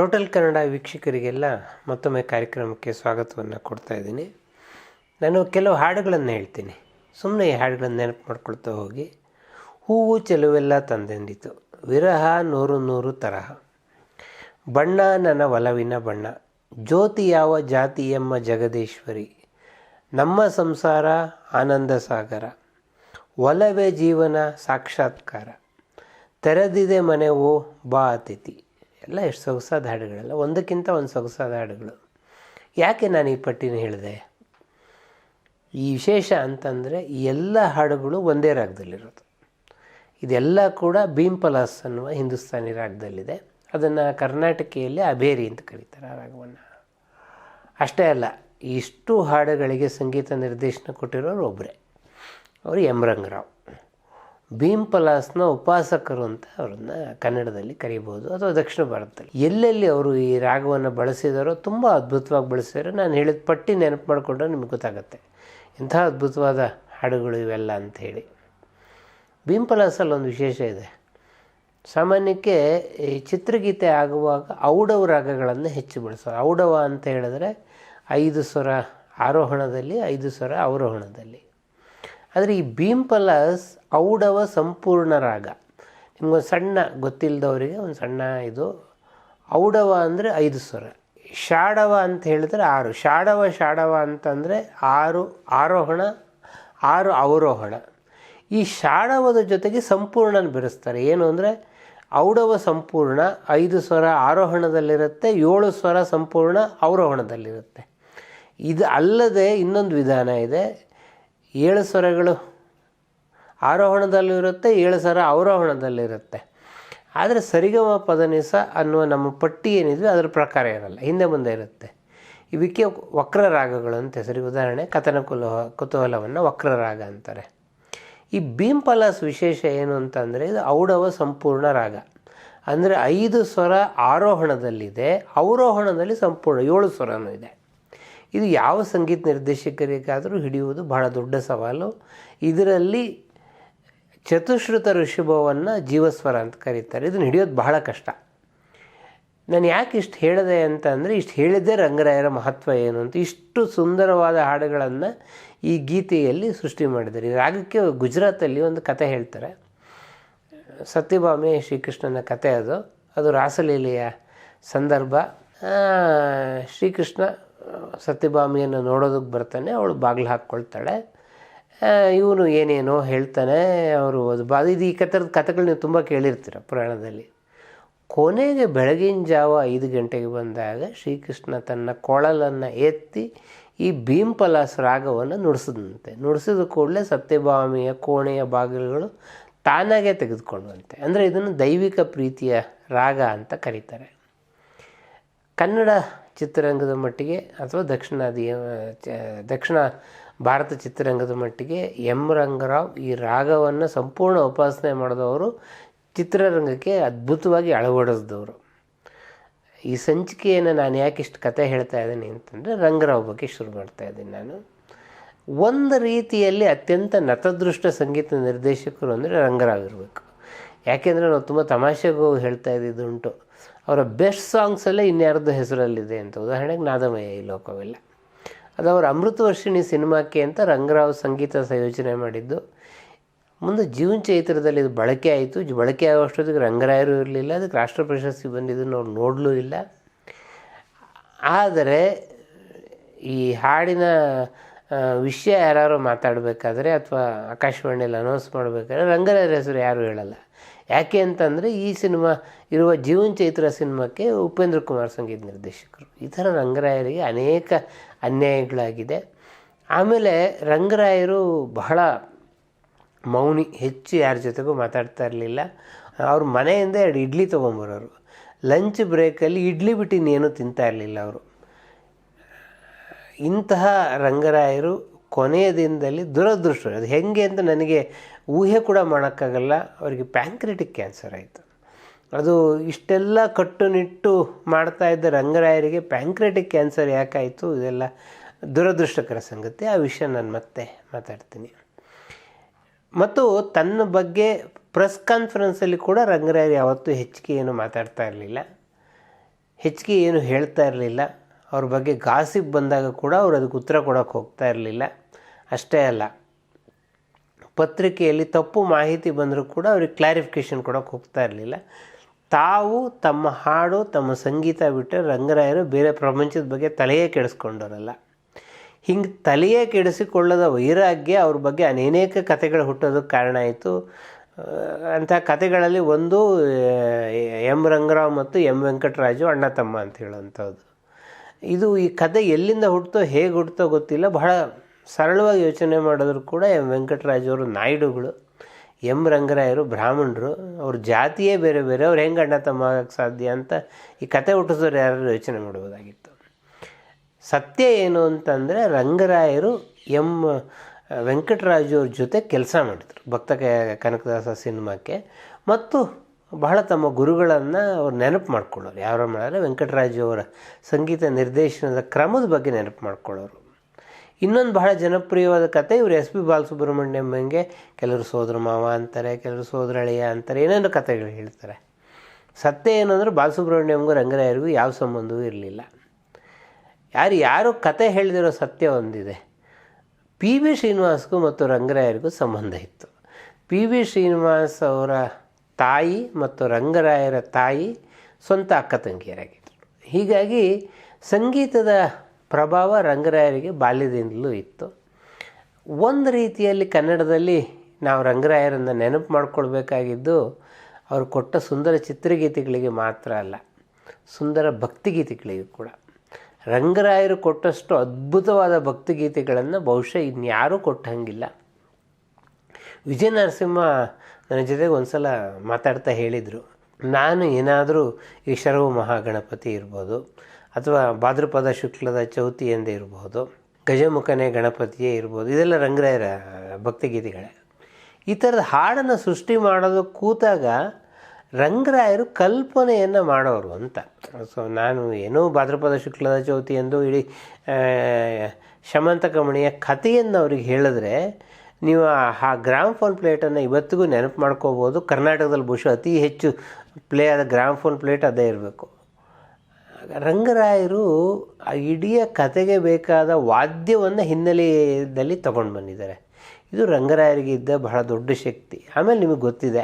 Total Kannada ವೀಕ್ಷಕರಿಗೆಲ್ಲ ಮತ್ತೊಮ್ಮೆ ಕಾರ್ಯಕ್ರಮಕ್ಕೆ ಸ್ವಾಗತವನ್ನು ಕೊಡ್ತಾ ಇದ್ದೀನಿ. ನಾನು ಕೆಲವು ಹಾಡುಗಳನ್ನು ಹೇಳ್ತೀನಿ. ಸುಮ್ಮನೆ ಈ ಹಾಡುಗಳನ್ನು ನೆನಪು ಮಾಡ್ಕೊಳ್ತಾ ಹೋಗಿ. ಹೂವು ಚೆಲುವೆಲ್ಲ ತಂದೆಂದಿತು. ವಿರಹ ನೂರು ನೂರು ತರಹ. ಬಣ್ಣ ನನ್ನ ಒಲವಿನ ಬಣ್ಣ. ಜ್ಯೋತಿ ಯಾವ ಜಾತಿ ಎಂಬ ಜಗದೀಶ್ವರಿ. ನಮ್ಮ ಸಂಸಾರ ಆನಂದ ಸಾಗರ. ಒಲವೇ ಜೀವನ ಸಾಕ್ಷಾತ್ಕಾರ. ತೆರೆದಿದೆ ಮನೆವು ಬಾ ಅತಿಥಿ. ಎಲ್ಲ ಎಷ್ಟು ಸೊಗಸಾದ ಹಾಡುಗಳೆಲ್ಲ, ಒಂದಕ್ಕಿಂತ ಒಂದು ಸೊಗಸಾದ ಹಾಡುಗಳು. ಯಾಕೆ ನಾನು ಈ ಪಟ್ಟಿನ ಹೇಳಿದೆ? ಈ ವಿಶೇಷ ಅಂತಂದರೆ ಈ ಎಲ್ಲ ಹಾಡುಗಳು ಒಂದೇ ರಾಗದಲ್ಲಿರೋದು. ಇದೆಲ್ಲ ಕೂಡ ಭೀಮ್ ಪಲಾಸ್ ಅನ್ನುವ ಹಿಂದೂಸ್ತಾನಿ ರಾಗದಲ್ಲಿದೆ. ಅದನ್ನು ಕರ್ನಾಟಕಿಯಲ್ಲಿ ಅಭೇರಿ ಅಂತ ಕರೀತಾರೆ ಆ ರಾಗವನ್ನು. ಅಷ್ಟೇ ಅಲ್ಲ, ಇಷ್ಟು ಹಾಡುಗಳಿಗೆ ಸಂಗೀತ ನಿರ್ದೇಶನ ಕೊಟ್ಟಿರೋರು ಒಬ್ಬರೇ ಅವರು ಎಂ ರಂಗರಾವ್. ಭೀಮ್ ಪಲಾಸ್ನ ಉಪಾಸಕರು ಅಂತ ಅವ್ರನ್ನ ಕನ್ನಡದಲ್ಲಿ ಕರೀಬಹುದು ಅಥವಾ ದಕ್ಷಿಣ ಭಾರತದಲ್ಲಿ. ಎಲ್ಲೆಲ್ಲಿ ಅವರು ಈ ರಾಗವನ್ನು ಬಳಸಿದಾರೋ ತುಂಬ ಅದ್ಭುತವಾಗಿ ಬಳಸಿದಾರೆ. ನಾನು ಹೇಳಿದ ಪಟ್ಟಿ ನೆನಪು ಮಾಡಿಕೊಂಡ್ರೆ ನಿಮ್ಗೆ ಗೊತ್ತಾಗುತ್ತೆ. ಇಂಥ ಅದ್ಭುತವಾದ ಹಾಡುಗಳು ಇವೆಲ್ಲ ಅಂಥೇಳಿ ಹೇಳಿ. ಪಲಾಸಲ್ಲಿ ಒಂದು ವಿಶೇಷ ಇದೆ. ಸಾಮಾನ್ಯಕ್ಕೆ ಈ ಚಿತ್ರಗೀತೆ ಆಗುವಾಗ ಔಡವ ರಾಗಗಳನ್ನು ಹೆಚ್ಚು ಬಳಸೋದು. ಔಡವ ಅಂತ ಹೇಳಿದ್ರೆ ಐದು ಸ್ವರ ಆರೋಹಣದಲ್ಲಿ, ಐದು ಸ್ವರ ಅವರೋಹಣದಲ್ಲಿ. ಆದರೆ ಈ ಭೀಮ್ ಔಡವ ಸಂಪೂರ್ಣ ರಾಗ. ನಿಮ್ಗೊಂದು ಸಣ್ಣ ಗೊತ್ತಿಲ್ಲದವರಿಗೆ ಒಂದು ಸಣ್ಣ ಇದು ಔಡವ ಅಂದರೆ ಐದು ಸ್ವರ. ಶಾಡವ ಅಂತ ಹೇಳಿದ್ರೆ ಆರು. ಶಾಡವ ಶಾಡವ ಅಂತಂದರೆ ಆರು, ಆರೋಹಣ, ಆರು ಅವರೋಹಣ. ಈ ಶಾಡವದ ಜೊತೆಗೆ ಸಂಪೂರ್ಣನ ಬೆರೆಸ್ತಾರೆ. ಏನು ಅಂದರೆ ಔಡವ ಸಂಪೂರ್ಣ, ಐದು ಸ್ವರ ಆರೋಹಣದಲ್ಲಿರುತ್ತೆ, ಏಳು ಸ್ವರ ಸಂಪೂರ್ಣ ಅವರೋಹಣದಲ್ಲಿರುತ್ತೆ. ಇದು ಅಲ್ಲದೆ ಇನ್ನೊಂದು ವಿಧಾನ ಇದೆ. ಏಳು ಸ್ವರಗಳು ಆರೋಹಣದಲ್ಲಿರುತ್ತೆ, ಏಳು ಸ್ವರ ಅವರೋಹಣದಲ್ಲಿರುತ್ತೆ. ಆದರೆ ಸರಿಗಮ ಪದನಿಸ ಅನ್ನುವ ನಮ್ಮ ಪಟ್ಟಿ ಏನಿದೆ ಅದರ ಪ್ರಕಾರ ಇರಲ್ಲ ಹಿಂದೆ ಮುಂದೆ ಇರುತ್ತೆ. ಇವಕ್ಕೆ ವಕ್ರ ರಾಗಗಳು ಅಂತ ಹೆಸರು. ಉದಾಹರಣೆ, ಕಥನ ಕುಲ ಕುತೂಹಲವನ್ನು ವಕ್ರರಾಗ ಅಂತಾರೆ. ಈ ಭೀಂಪಲಾಸ್ ವಿಶೇಷ ಏನು ಅಂತಂದರೆ, ಇದು ಔಡವ ಸಂಪೂರ್ಣ ರಾಗ. ಅಂದರೆ ಐದು ಸ್ವರ ಆರೋಹಣದಲ್ಲಿದೆ, ಅವರೋಹಣದಲ್ಲಿ ಸಂಪೂರ್ಣ ಏಳು ಸ್ವರನೂ ಇದೆ. ಇದು ಯಾವ ಸಂಗೀತ ನಿರ್ದೇಶಕರಿಗಾದರೂ ಹಿಡಿಯುವುದು ಬಹಳ ದೊಡ್ಡ ಸವಾಲು. ಇದರಲ್ಲಿ ಚತುಶ್ರುತ ಋಷಭವನ್ನು ಜೀವಸ್ವರ ಅಂತ ಕರೀತಾರೆ. ಇದನ್ನು ಹಿಡಿಯೋದು ಬಹಳ ಕಷ್ಟ. ನಾನು ಯಾಕೆ ಇಷ್ಟು ಹೇಳಿದೆ ಅಂತ ಅಂದರೆ, ಇಷ್ಟು ಹೇಳಿದ್ದೇ ರಂಗರಾಯರ ಮಹತ್ವ ಏನು ಅಂತ. ಇಷ್ಟು ಸುಂದರವಾದ ಹಾಡುಗಳನ್ನು ಈ ಗೀತೆಯಲ್ಲಿ ಸೃಷ್ಟಿ ಮಾಡಿದ್ದಾರೆ. ರಾಗಕ್ಕೆ ಗುಜರಾತಲ್ಲಿ ಒಂದು ಕತೆ ಹೇಳ್ತಾರೆ. ಸತ್ಯಭಾಮೆ ಶ್ರೀಕೃಷ್ಣನ ಕತೆ ಅದು. ಅದು ರಾಸಲೀಲೆಯ ಸಂದರ್ಭ. ಶ್ರೀಕೃಷ್ಣ ಸತ್ಯಭಾಮಿಯನ್ನು ನೋಡೋದಕ್ಕೆ ಬರ್ತಾನೆ, ಅವಳು ಬಾಗಿಲು ಹಾಕ್ಕೊಳ್ತಾಳೆ. ಇವನು ಏನೇನೋ ಹೇಳ್ತಾನೆ, ಅವರು ಅದು ಬಾ, ಇದು ಈ ಕಥರದ ಕಥೆಗಳು ನೀವು ತುಂಬ ಕೇಳಿರ್ತೀರ ಪುರಾಣದಲ್ಲಿ. ಕೊನೆಗೆ ಬೆಳಗಿನ ಜಾವ ಐದು ಗಂಟೆಗೆ ಬಂದಾಗ ಶ್ರೀಕೃಷ್ಣ ತನ್ನ ಕೊಳಲನ್ನು ಎತ್ತಿ ಈ ಭೀಮ್ ಪಲಾಸ್ ರಾಗವನ್ನು ನುಡಿಸಿದಂತೆ. ನುಡಿಸಿದ ಕೂಡಲೇ ಸತ್ಯಭಾಮಿಯ ಕೋಣೆಯ ಬಾಗಿಲುಗಳು ತಾನಾಗೇ ತೆಗೆದುಕೊಂಡಂತೆ. ಅಂದರೆ ಇದನ್ನು ದೈವಿಕ ಪ್ರೀತಿಯ ರಾಗ ಅಂತ ಕರೀತಾರೆ. ಕನ್ನಡ ಚಿತ್ರರಂಗದ ಮಟ್ಟಿಗೆ ಅಥವಾ ದಕ್ಷಿಣಾದಿ ದಕ್ಷಿಣ ಭಾರತ ಚಿತ್ರರಂಗದ ಮಟ್ಟಿಗೆ ಎಂ ರಂಗರಾವ್ ಈ ರಾಗವನ್ನು ಸಂಪೂರ್ಣ ಉಪಾಸನೆ ಮಾಡಿದವರು, ಚಿತ್ರರಂಗಕ್ಕೆ ಅದ್ಭುತವಾಗಿ ಅಳವಡಿಸಿದವರು. ಈ ಸಂಚಿಕೆಯನ್ನು ನಾನು ಯಾಕೆ ಇಷ್ಟು ಕತೆ ಹೇಳ್ತಾ ಇದ್ದೀನಿ ಅಂತಂದರೆ ರಂಗರಾವ್ ಬಗ್ಗೆ ಶುರು ಮಾಡ್ತಾ ಇದ್ದೀನಿ ನಾನು. ಒಂದು ರೀತಿಯಲ್ಲಿ ಅತ್ಯಂತ ನತದೃಷ್ಟ ಸಂಗೀತ ನಿರ್ದೇಶಕರು ಅಂದರೆ ರಂಗರಾವ್ ಇರಬೇಕು. ಯಾಕೆಂದರೆ ನಾವು ತುಂಬ ತಮಾಷೆಗೂ ಹೇಳ್ತಾ ಇದ್ದಿದ್ದುಂಟು. ಅವರ ಬೆಸ್ಟ್ ಸಾಂಗ್ಸಲ್ಲೇ ಇನ್ಯಾರ್ದು ಹೆಸರಲ್ಲಿದೆ ಅಂತ. ಉದಾಹರಣೆಗೆ ನಾದಮಯ ಈ ಲೋಕವೆಲ್ಲ. ಅದು ಅವರ ಅಮೃತವರ್ಷಿಣಿ ಸಿನಿಮಾಕ್ಕೆ ಅಂತ ರಂಗರಾವ್ ಸಂಗೀತ ಸಂಯೋಜನೆ ಮಾಡಿದ್ದು. ಮುಂದೆ ಜೀವನ ಚೈತ್ರದಲ್ಲಿ ಇದು ಬಳಕೆ ಆಯಿತು. ಬಳಕೆ ಆಗುವಷ್ಟೊತ್ತಿಗೆ ರಂಗರಾಯರು ಇರಲಿಲ್ಲ. ಅದಕ್ಕೆ ರಾಷ್ಟ್ರ ಪ್ರಶಸ್ತಿ ಬಂದಿದ್ದನ್ನು ಅವ್ರು ನೋಡಲೂ ಇಲ್ಲ. ಆದರೆ ಈ ಹಾಡಿನ ವಿಷಯ ಯಾರು ಮಾತಾಡಬೇಕಾದ್ರೆ ಅಥವಾ ಆಕಾಶವಾಣಿಯಲ್ಲಿ ಅನೌನ್ಸ್ ಮಾಡಬೇಕಾದ್ರೆ ರಂಗರಾಯರ ಹೆಸರು ಯಾರೂ ಹೇಳಲ್ಲ. ಯಾಕೆ ಅಂತಂದರೆ ಈ ಸಿನಿಮಾ ಇರುವ ಜೀವನ್ ಚೈತ್ರ ಸಿನಿಮಾಕ್ಕೆ ಉಪೇಂದ್ರ ಕುಮಾರ್ ಸಂಗೀತ ನಿರ್ದೇಶಕರು. ಈ ಥರ ರಂಗರಾಯರಿಗೆ ಅನೇಕ ಅನ್ಯಾಯಗಳಾಗಿದೆ. ಆಮೇಲೆ ರಂಗರಾಯರು ಬಹಳ ಮೌನಿ, ಹೆಚ್ಚು ಯಾರ ಜೊತೆಗೂ ಮಾತಾಡ್ತಾ ಇರಲಿಲ್ಲ. ಅವ್ರ ಮನೆಯಿಂದ ಎರಡು ಇಡ್ಲಿ ತೊಗೊಂಬರೋರು. ಲಂಚ್ ಬ್ರೇಕಲ್ಲಿ ಇಡ್ಲಿ ಬಿಟ್ಟು ಇನ್ನೇನು ತಿಂತಾ ಇರಲಿಲ್ಲ ಅವರು. ಇಂತಹ ರಂಗರಾಯರು ಕೊನೆಯ ದಿನದಲ್ಲಿ ದುರದೃಷ್ಟ ಅದು ಹೇಗೆ ಅಂತ ನನಗೆ ಊಹೆ ಕೂಡ ಮಾಡೋಕ್ಕಾಗಲ್ಲ. ಅವರಿಗೆ ಪ್ಯಾಂಕ್ರೆಟಿಕ್ ಕ್ಯಾನ್ಸರ್ ಆಯಿತು. ಅದು ಇಷ್ಟೆಲ್ಲ ಕಟ್ಟುನಿಟ್ಟು ಮಾಡ್ತಾ ಇದ್ದ ರಂಗರಾಯರಿಗೆ ಪ್ಯಾಂಕ್ರೆಟಿಕ್ ಕ್ಯಾನ್ಸರ್ ಯಾಕಾಯಿತು? ಇದೆಲ್ಲ ದುರದೃಷ್ಟಕರ ಸಂಗತಿ. ಆ ವಿಷಯ ನಾನು ಮತ್ತೆ ಮಾತಾಡ್ತೀನಿ. ಮತ್ತು ತನ್ನ ಬಗ್ಗೆ ಪ್ರೆಸ್ ಕಾನ್ಫರೆನ್ಸಲ್ಲಿ ಕೂಡ ರಂಗರಾಯರು ಯಾವತ್ತೂ ಹೆಚ್ಚಿಗೆ ಏನು ಮಾತಾಡ್ತಾ ಇರಲಿಲ್ಲ. ಹೆಚ್ಚಿಗೆ ಏನು ಹೇಳ್ತಾ ಇರಲಿಲ್ಲ. ಅವ್ರ ಬಗ್ಗೆ ಗಾಸಿಪ್ ಬಂದಾಗ ಕೂಡ ಅವ್ರು ಅದಕ್ಕೆ ಉತ್ತರ ಕೊಡೋಕ್ಕೆ ಹೋಗ್ತಾ ಇರಲಿಲ್ಲ. ಅಷ್ಟೇ ಅಲ್ಲ. ಪತ್ರಿಕೆಯಲ್ಲಿ ತಪ್ಪು ಮಾಹಿತಿ ಬಂದರೂ ಕೂಡ ಅವ್ರಿಗೆ ಕ್ಲಾರಿಫಿಕೇಷನ್ ಕೊಡೋಕೆ ಹೋಗ್ತಾ ಇರಲಿಲ್ಲ. ತಾವು ತಮ್ಮ ಹಾಡು, ತಮ್ಮ ಸಂಗೀತ ಬಿಟ್ಟರೆ ರಂಗರಾಯರು ಬೇರೆ ಪ್ರಪಂಚದ ಬಗ್ಗೆ ತಲೆಯೇ ಕೆಡಿಸ್ಕೊಂಡವರಲ್ಲ. ಹಿಂಗೆ ತಲೆಯೇ ಕೆಡಿಸಿಕೊಳ್ಳದ ವೈರಾಗ್ಯ ಅವ್ರ ಬಗ್ಗೆ ಅನೇಕ ಕಥೆಗಳು ಹುಟ್ಟೋದಕ್ಕೆ ಕಾರಣ ಆಯಿತು. ಅಂಥ ಕಥೆಗಳಲ್ಲಿ ಒಂದು, ಎಂ ರಂಗರಾವ್ ಮತ್ತು ಎಂ ವೆಂಕಟರಾಜು ಅಣ್ಣ, ತಮ್ಮ ಅಂತ ಹೇಳೋವಂಥದ್ದು. ಇದು ಈ ಕಥೆ ಎಲ್ಲಿಂದ ಹುಟ್ಟುತ್ತೋ ಹೇಗೆ ಹುಟ್ಟುತ್ತೋ ಗೊತ್ತಿಲ್ಲ. ಬಹಳ ಸರಳವಾಗಿ ಯೋಚನೆ ಮಾಡಿದ್ರು ಕೂಡ ಎಂ ವೆಂಕಟರಾಜು ಅವರು ನಾಯ್ಡುಗಳು, ಎಂ ರಂಗರಾಯರು, ಬ್ರಾಹ್ಮಣರು, ಅವ್ರ ಜಾತಿಯೇ ಬೇರೆ ಬೇರೆ, ಅವ್ರು ಹೆಂಗೆ ಅಣ್ಣ ತಮ್ಮ ಆಗಕ್ಕೆ ಸಾಧ್ಯ ಅಂತ ಈ ಕತೆ ಹುಟ್ಟಿಸೋರು ಯಾರು ಯೋಚನೆ ಮಾಡ್ಬೋದಾಗಿತ್ತು. ಸತ್ಯ ಏನು ಅಂತಂದರೆ ರಂಗರಾಯರು ಎಂ ವೆಂಕಟರಾಜು ಜೊತೆ ಕೆಲಸ ಮಾಡಿದರು ಭಕ್ತ ಕನಕದಾಸ ಸಿನಿಮಾಕ್ಕೆ. ಮತ್ತು ಬಹಳ ತಮ್ಮ ಗುರುಗಳನ್ನು ಅವ್ರು ನೆನಪು ಮಾಡ್ಕೊಳ್ಳೋರು. ಯಾರು ಮಾಡಿದ್ರೆ ವೆಂಕಟರಾಜು ಅವರ ಸಂಗೀತ ನಿರ್ದೇಶನದ ಕ್ರಮದ ಬಗ್ಗೆ ನೆನಪು ಮಾಡ್ಕೊಳ್ಳೋರು. ಇನ್ನೊಂದು ಬಹಳ ಜನಪ್ರಿಯವಾದ ಕತೆ ಇವರು ಎಸ್ ಪಿ ಬಾಲಸುಬ್ರಹ್ಮಣ್ಯಂಗೆ ಕೆಲವರು ಸೋದರ ಮಾವ ಅಂತಾರೆ, ಕೆಲವರು ಸೋದರಳಿಯ ಅಂತಾರೆ, ಏನೇನೋ ಕತೆಗಳು ಹೇಳ್ತಾರೆ. ಸತ್ಯ ಏನಂದ್ರೆ ಬಾಲಸುಬ್ರಹ್ಮಣ್ಯಂಗೂ ರಂಗರಾಯರಿಗೂ ಯಾವ ಸಂಬಂಧವೂ ಇರಲಿಲ್ಲ. ಯಾರು ಯಾರು ಕತೆ ಹೇಳಿದಿರೋ ಸತ್ಯ ಒಂದಿದೆ. ಪಿ ವಿ ಶ್ರೀನಿವಾಸ್ಗೂ ಮತ್ತು ರಂಗರಾಯರಿಗೂ ಸಂಬಂಧ ಇತ್ತು. ಪಿ ವಿ ಶ್ರೀನಿವಾಸ್ ಅವರ ತಾಯಿ ಮತ್ತು ರಂಗರಾಯರ ತಾಯಿ ಸ್ವಂತ ಅಕ್ಕ ತಂಗಿಯರಾಗಿದ್ದರು ಹೀಗಾಗಿ ಸಂಗೀತದ ಪ್ರಭಾವ ರಂಗರಾಯರಿಗೆ ಬಾಲ್ಯದಿಂದಲೂ ಇತ್ತು. ಒಂದು ರೀತಿಯಲ್ಲಿ ಕನ್ನಡದಲ್ಲಿ ನಾವು ರಂಗರಾಯರನ್ನು ನೆನಪು ಮಾಡಿಕೊಳ್ಬೇಕಾಗಿದ್ದು, ಅವರು ಕೊಟ್ಟ ಸುಂದರ ಚಿತ್ರಗೀತೆಗಳಿಗೆ ಮಾತ್ರ ಅಲ್ಲ, ಸುಂದರ ಭಕ್ತಿಗೀತೆಗಳಿಗೂ ಕೂಡ. ರಂಗರಾಯರು ಕೊಟ್ಟಷ್ಟು ಅದ್ಭುತವಾದ ಭಕ್ತಿಗೀತೆಗಳನ್ನು ಬಹುಶಃ ಇನ್ಯಾರೂ ಕೊಟ್ಟಂಗಿಲ್ಲ ವಿಜಯ ನರಸಿಂಹ ನನ್ನ ಜೊತೆಗೆ ಒಂದು ಸಲ ಮಾತಾಡ್ತಾ ಹೇಳಿದರು, ನಾನು ಏನಾದರೂ ಈ ಮಹಾಗಣಪತಿ ಇರ್ಬೋದು ಅಥವಾ ಭಾದ್ರಪದ ಶುಕ್ಲದ ಚೌತಿ ಎಂದೇ ಇರಬಹುದು, ಗಜಮುಖನೇ ಗಣಪತಿಯೇ ಇರ್ಬೋದು ಇದೆಲ್ಲ ರಂಗರಾಯರ ಭಕ್ತಿಗೀತೆಗಳೇ. ಈ ಥರದ ಹಾಡನ್ನು ಸೃಷ್ಟಿ ಮಾಡೋದು ಕೂತಾಗ ರಂಗರಾಯರು ಕಲ್ಪನೆಯನ್ನು ಮಾಡೋರು ಅಂತ. ಸೊ ನಾನು ಏನೋ ಭಾದ್ರಪದ ಶುಕ್ಲದ ಚೌತಿ ಎಂದು ಇಡೀ ಶಮಂತ ಶಮಂತಕಮಣಿಯ ಕಥೆಯನ್ನು ಅವ್ರಿಗೆ ಹೇಳಿದ್ರೆ ನೀವು ಆ ಗ್ರಾಮ್ ಫೋನ್ ಪ್ಲೇಟನ್ನು ಇವತ್ತಿಗೂ ನೆನಪು ಮಾಡ್ಕೋಬೋದು. ಕರ್ನಾಟಕದಲ್ಲಿ ಬಹುಶಃ ಅತಿ ಹೆಚ್ಚು ಪ್ಲೇ ಆದ ಗ್ರಾಮ್ ಫೋನ್ ಪ್ಲೇಟ್ ಅದೇ ಇರಬೇಕು. ರಂಗರಾಯರು ಆ ಇಡೀ ಕತೆಗೆ ಬೇಕಾದ ವಾದ್ಯವನ್ನು ಹಿನ್ನೆಲೆಯಲ್ಲಿ ತಗೊಂಡು ಬಂದಿದ್ದಾರೆ. ಇದು ರಂಗರಾಯರಿಗೆ ಇದ್ದ ಬಹಳ ದೊಡ್ಡ ಶಕ್ತಿ. ಆಮೇಲೆ ನಿಮಗೆ ಗೊತ್ತಿದೆ,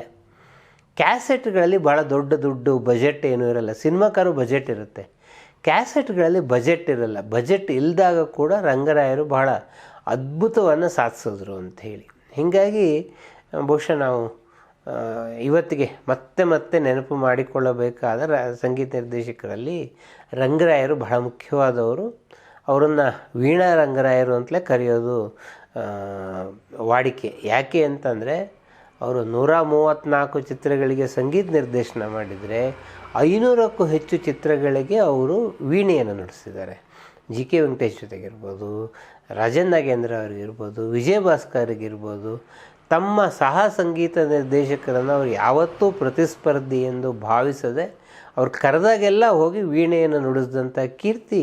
ಕ್ಯಾಸೆಟ್ಗಳಲ್ಲಿ ಭಾಳ ದೊಡ್ಡ ದೊಡ್ಡ, ಬಜೆಟ್ ಏನೂ ಇರಲ್ಲ. ಸಿನಿಮಾಕಾರು ಬಜೆಟ್ ಇರುತ್ತೆ. ಕ್ಯಾಸೆಟ್ಗಳಲ್ಲಿ ಬಜೆಟ್ ಇರಲ್ಲ. ಬಜೆಟ್ ಇಲ್ಲದಾಗ ಕೂಡ ರಂಗರಾಯರು ಬಹಳ ಅದ್ಭುತವನ್ನು ಸಾಧಿಸಿದ್ರು ಅಂತ ಹೇಳಿ. ಹೀಗಾಗಿ ಬಹುಶಃ ನಾವು ಇವತ್ತಿಗೆ ಮತ್ತೆ ಮತ್ತೆ ನೆನಪು ಮಾಡಿಕೊಳ್ಳಬೇಕಾದ ರ, ಸಂಗೀತ ನಿರ್ದೇಶಕರಲ್ಲಿ ರಂಗರಾಯರು ಬಹಳ ಮುಖ್ಯವಾದವರು. ಅವರನ್ನು ವೀಣಾ ರಂಗರಾಯರು ಅಂತಲೇ ಕರೆಯೋದು ವಾಡಿಕೆ. ಯಾಕೆ ಅಂತಂದರೆ, ಅವರು ನೂರ ಮೂವತ್ತ್ನಾಲ್ಕು ಚಿತ್ರಗಳಿಗೆ ಸಂಗೀತ ನಿರ್ದೇಶನ ಮಾಡಿದರೆ ಐನೂರಕ್ಕೂ ಹೆಚ್ಚು ಚಿತ್ರಗಳಿಗೆ ಅವರು ವೀಣೆಯನ್ನು ನುಡಿಸಿದ್ದಾರೆ. ಜಿ ಕೆ ವೆಂಕಟೇಶ್ ಜೊತೆಗಿರ್ಬೋದು, ರಾಜನ್ ನಾಗೇಂದ್ರ ಅವ್ರಿಗಿರ್ಬೋದು, ವಿಜಯ್ ಭಾಸ್ಕರ್ಗಿರ್ಬೋದು ತಮ್ಮ ಸಹ ಸಂಗೀತ ನಿರ್ದೇಶಕರನ್ನು ಅವರು ಯಾವತ್ತೂ ಪ್ರತಿಸ್ಪರ್ಧಿ ಎಂದು ಭಾವಿಸದೆ ಅವ್ರು ಕರೆದಾಗೆಲ್ಲ ಹೋಗಿ ವೀಣೆಯನ್ನು ನುಡಿಸಿದಂಥ ಕೀರ್ತಿ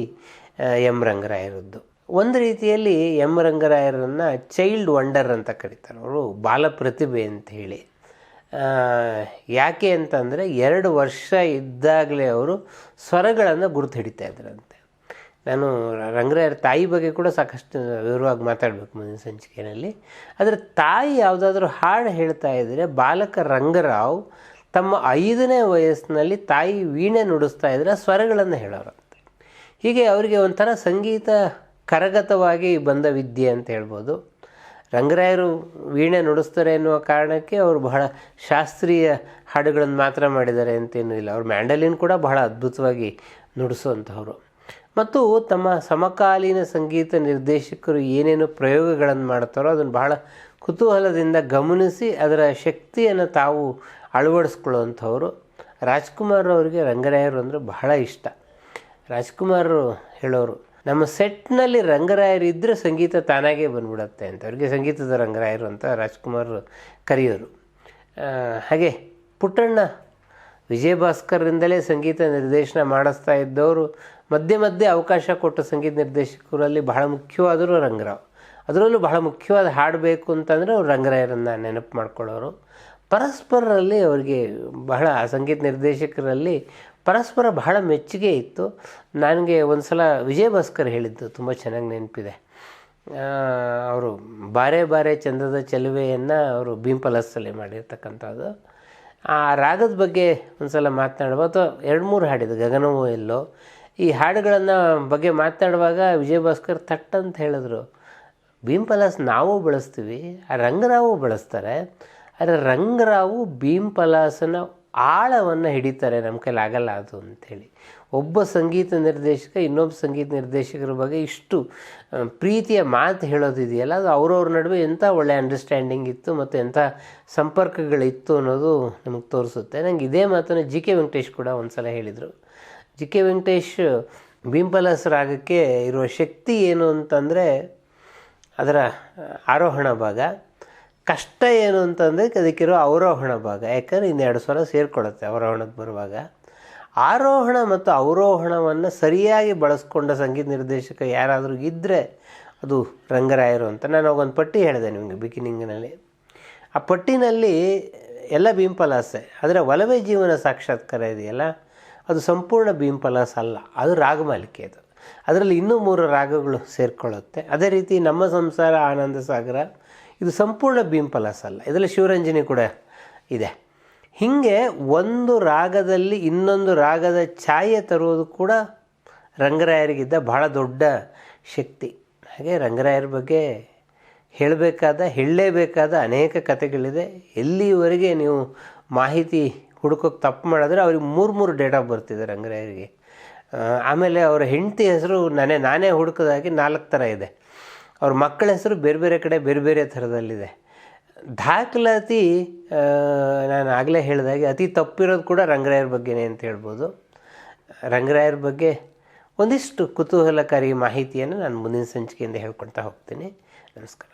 ಎಂ ರಂಗರಾಯರದ್ದು. ಒಂದು ರೀತಿಯಲ್ಲಿ ಎಂ ರಂಗರಾಯರನ್ನು ಚೈಲ್ಡ್ ವಂಡರ್ ಅಂತ ಕರೀತಾರೆ ಅವರು ಬಾಲ ಪ್ರತಿಭೆ ಅಂತ ಹೇಳಿ. ಯಾಕೆ ಅಂತಂದರೆ ಎರಡು ವರ್ಷ ಇದ್ದಾಗಲೇ ಅವರು ಸ್ವರಗಳನ್ನು ಗುರುತು ಹಿಡಿತಾ ಇದ್ರಂತೆ. ನಾನು ರಂಗರಾಯರ ತಾಯಿ ಬಗ್ಗೆ ಕೂಡ ಸಾಕಷ್ಟು ವಿವರವಾಗಿ ಮಾತಾಡಬೇಕು ಮುಂದಿನ ಸಂಚಿಕೆಯಲ್ಲಿ. ಆದರೆ ತಾಯಿ ಯಾವುದಾದ್ರೂ ಹಾಡು ಹೇಳ್ತಾ ಇದ್ದರೆ ಬಾಲಕ ರಂಗರಾವ್ ತಮ್ಮ ಐದನೇ ವಯಸ್ಸಿನಲ್ಲಿ ತಾಯಿ ವೀಣೆ ನುಡಿಸ್ತಾ ಇದ್ದರೆ ಸ್ವರಗಳನ್ನು ಹೇಳೋರಂತೆ. ಹೀಗೆ ಅವರಿಗೆ ಒಂಥರ ಸಂಗೀತ ಕರಗತವಾಗಿ ಬಂದ ವಿದ್ಯೆ ಅಂತ ಹೇಳ್ಬೋದು. ರಂಗರಾಯರು ವೀಣೆ ನುಡಿಸ್ತಾರೆ ಎನ್ನುವ ಕಾರಣಕ್ಕೆ ಅವರು ಬಹಳ ಶಾಸ್ತ್ರೀಯ ಹಾಡುಗಳನ್ನು ಮಾತ್ರ ಮಾಡಿದ್ದಾರೆ ಅಂತೇನೂ ಇಲ್ಲ. ಅವರು ಮ್ಯಾಂಡಲಿನ್ ಕೂಡ ಬಹಳ ಅದ್ಭುತವಾಗಿ ನುಡಿಸುವಂಥವ್ರು ಮತ್ತು ತಮ್ಮ ಸಮಕಾಲೀನ ಸಂಗೀತ ನಿರ್ದೇಶಕರು ಏನೇನು ಪ್ರಯೋಗಗಳನ್ನು ಮಾಡ್ತಾರೋ ಅದನ್ನು ಬಹಳ ಕುತೂಹಲದಿಂದ ಗಮನಿಸಿ ಅದರ ಶಕ್ತಿಯನ್ನು ತಾವು ಅಳವಡಿಸ್ಕೊಳ್ಳುವಂಥವ್ರು. ರಾಜ್ಕುಮಾರ್ ಅವರಿಗೆ ರಂಗರಾಯರು ಅಂದರೆ ಬಹಳ ಇಷ್ಟ. ರಾಜ್ಕುಮಾರ್ ಹೇಳೋರು, ನಮ್ಮ ಸೆಟ್ನಲ್ಲಿ ರಂಗರಾಯರು ಇದ್ದರೆ ಸಂಗೀತ ತಾನಾಗೇ ಬಂದ್ಬಿಡತ್ತೆ ಅಂತ. ಅವ್ರಿಗೆ ಸಂಗೀತದ ರಂಗರಾಯರು ಅಂತ ರಾಜ್ಕುಮಾರ್ ಕರೆಯೋರು. ಹಾಗೆ ಪುಟ್ಟಣ್ಣ ವಿಜಯ ಭಾಸ್ಕರ್ರಿಂದಲೇ ಸಂಗೀತ ನಿರ್ದೇಶನ ಮಾಡಿಸ್ತಾ ಇದ್ದವರು. ಮಧ್ಯೆ ಮಧ್ಯೆ ಅವಕಾಶ ಕೊಟ್ಟ ಸಂಗೀತ ನಿರ್ದೇಶಕರಲ್ಲಿ ಬಹಳ ಮುಖ್ಯವಾದರು ರಂಗರಾವ್. ಅದರಲ್ಲೂ ಬಹಳ ಮುಖ್ಯವಾದ ಹಾಡಬೇಕು ಅಂತಂದರೆ ಅವ್ರು ರಂಗರಾಯರನ್ನು ನೆನಪು ಮಾಡ್ಕೊಳ್ಳೋರು. ಪರಸ್ಪರರಲ್ಲಿ ಅವರಿಗೆ ಬಹಳ, ಸಂಗೀತ ನಿರ್ದೇಶಕರಲ್ಲಿ ಪರಸ್ಪರ ಬಹಳ ಮೆಚ್ಚುಗೆ ಇತ್ತು. ನನಗೆ ಒಂದು ಸಲ ವಿಜಯ್ ಭಾಸ್ಕರ್ ಹೇಳಿದ್ದು, ತುಂಬ ಚೆನ್ನಾಗಿ ನೆನಪಿದೆ. ಅವರು ಬಾರೆ ಬಾರೆ ಚಂದದ ಚೆಲುವೆಯನ್ನು ಅವರು ಭೀಂಪಲಸ್ಸಲ್ಲಿ ಮಾಡಿರ್ತಕ್ಕಂಥದ್ದು. ಆ ರಾಗದ ಬಗ್ಗೆ ಒಂದು ಸಲ ಮಾತನಾಡುವ, ಅಥವಾ ಎರಡು ಮೂರು ಹಾಡಿದ್ದು, ಗಗನವೋ ಎಲ್ಲೋ ಈ ಹಾಡುಗಳನ್ನು ಬಗ್ಗೆ ಮಾತಾಡುವಾಗ ವಿಜಯ ಭಾಸ್ಕರ್ ಥಟ್ ಅಂತ ಹೇಳಿದ್ರು. ಭೀಂಪಲಾಸ್ ನಾವು ಬಳಸ್ತೀವಿ, ಆ ರಂಗರಾವು ಬಳಸ್ತಾರೆ. ಆದರೆ ರಂಗರಾವು ಭೀಂಪಲಾಸನ ಆಳವನ್ನು ಹಿಡಿತಾರೆ ನಮ್ಮ ಕೈಲಿ ಆಗಲ್ಲ ಅದು ಅಂಥೇಳಿ. ಒಬ್ಬ ಸಂಗೀತ ನಿರ್ದೇಶಕ, ಇನ್ನೊಬ್ಬ ಸಂಗೀತ ನಿರ್ದೇಶಕರ ಬಗ್ಗೆ ಇಷ್ಟು ಪ್ರೀತಿಯ ಮಾತು ಹೇಳೋದಿದೆಯಲ್ಲ, ಅದು ಅವ್ರವ್ರ ನಡುವೆ ಎಂಥ ಒಳ್ಳೆಯ ಅಂಡರ್ಸ್ಟ್ಯಾಂಡಿಂಗ್ ಇತ್ತು ಮತ್ತು ಎಂಥ ಸಂಪರ್ಕಗಳಿತ್ತು ಅನ್ನೋದು ನಮಗೆ ತೋರಿಸುತ್ತೆ. ನಂಗೆ ಇದೇ ಮಾತನ್ನು ಜಿ ಕೆ ವೆಂಕಟೇಶ್ ಕೂಡ ಒಂದು ಸಲ ಹೇಳಿದರು. ಜಿ ಕೆ ವೆಂಕಟೇಶ್ ಭೀಂಪಲಾಸ್ ರಾಗಕ್ಕೆ ಇರುವ ಶಕ್ತಿ ಏನು ಅಂತಂದರೆ ಅದರ ಆರೋಹಣ ಭಾಗ. ಕಷ್ಟ ಏನು ಅಂತಂದರೆ ಅದಕ್ಕಿರೋ ಅವರೋಹಣ ಭಾಗ. ಯಾಕಂದರೆ ಇನ್ನೆರಡು ಸಲ ಸೇರಿಕೊಳ್ಳುತ್ತೆ ಅವರೋಹಣಕ್ಕೆ ಬರುವಾಗ. ಆರೋಹಣ ಮತ್ತು ಅವರೋಹಣವನ್ನು ಸರಿಯಾಗಿ ಬಳಸ್ಕೊಂಡ ಸಂಗೀತ ನಿರ್ದೇಶಕ ಯಾರಾದರೂ ಇದ್ದರೆ ಅದು ರಂಗರಾಯರು ಅಂತ. ನಾನು ಒಂದು ಪಟ್ಟಿ ಹೇಳಿದೆ ನಿಮಗೆ ಬಿಗಿನಿಂಗ್ನಲ್ಲಿ ಆ ಪಟ್ಟಿನಲ್ಲಿ ಎಲ್ಲ ಬಿಂಪಲಾಸೆ ಆದರೆ ಒಲವೇ ಜೀವನ ಸಾಕ್ಷಾತ್ಕಾರ ಇದೆಯಲ್ಲ ಅದು ಸಂಪೂರ್ಣ ಭೀಂಪಲಾಸ್ ಅಲ್ಲ, ಅದು ರಾಗಮಾಲಿಕೆ ಅದು. ಅದರಲ್ಲಿ ಇನ್ನೂ ಮೂರು ರಾಗಗಳು ಸೇರಿಕೊಳ್ಳುತ್ತೆ. ಅದೇ ರೀತಿ ನಮ್ಮ ಸಂಸಾರ ಆನಂದ ಸಾಗರ, ಇದು ಸಂಪೂರ್ಣ ಭೀಂಪಲಾಸ್ ಅಲ್ಲ. ಇದರಲ್ಲಿ ಶಿವರಂಜನಿ ಕೂಡ ಇದೆ. ಹೀಗೆ ಒಂದು ರಾಗದಲ್ಲಿ ಇನ್ನೊಂದು ರಾಗದ ಛಾಯೆ ತರುವುದು ಕೂಡ ರಂಗರಾಯರಿಗಿದ್ದ ಬಹಳ ದೊಡ್ಡ ಶಕ್ತಿ. ಹಾಗೆ ರಂಗರಾಯರ ಬಗ್ಗೆ ಹೇಳಬೇಕಾದ, ಹೇಳಲೇಬೇಕಾದ ಅನೇಕ ಕಥೆಗಳಿದೆ. ಎಲ್ಲಿವರೆಗೆ ನೀವು ಮಾಹಿತಿ ಹುಡುಕೋಕೆ ತಪ್ಪು ಮಾಡಿದ್ರೆ ಅವ್ರಿಗೆ ಮೂರು ಮೂರು ಡೇಟ್ ಆಫ್ ರಂಗರಾಯರಿಗೆ. ಆ, ಆಮೇಲೆ ಅವರ ಹೆಂಡತಿ ಹೆಸರು ನಾನೇ ನಾನೇ ಹುಡುಕೋದಾಗಿ ನಾಲ್ಕು ಥರ ಇದೆ. ಅವ್ರ ಮಕ್ಕಳ ಹೆಸರು ಬೇರೆ ಬೇರೆ ಕಡೆ ಬೇರೆ ಬೇರೆ ಥರದಲ್ಲಿದೆ. ದಾಖಲಾತಿ ನಾನು ಆಗಲೇ ಹೇಳಿದಾಗೆ ಅತಿ ತಪ್ಪಿರೋದು ಕೂಡ ರಂಗರಾಯರ ಬಗ್ಗೆನೇ ಅಂತ ಹೇಳ್ಬೋದು. ರಂಗರಾಯರ ಬಗ್ಗೆ ಒಂದಿಷ್ಟು ಕುತೂಹಲಕಾರಿ ಮಾಹಿತಿಯನ್ನು ನಾನು ಮುಂದಿನ ಸಂಚಿಕೆಯಿಂದ ಹೇಳ್ಕೊಳ್ತಾ ಹೋಗ್ತೀನಿ. ನಮಸ್ಕಾರ.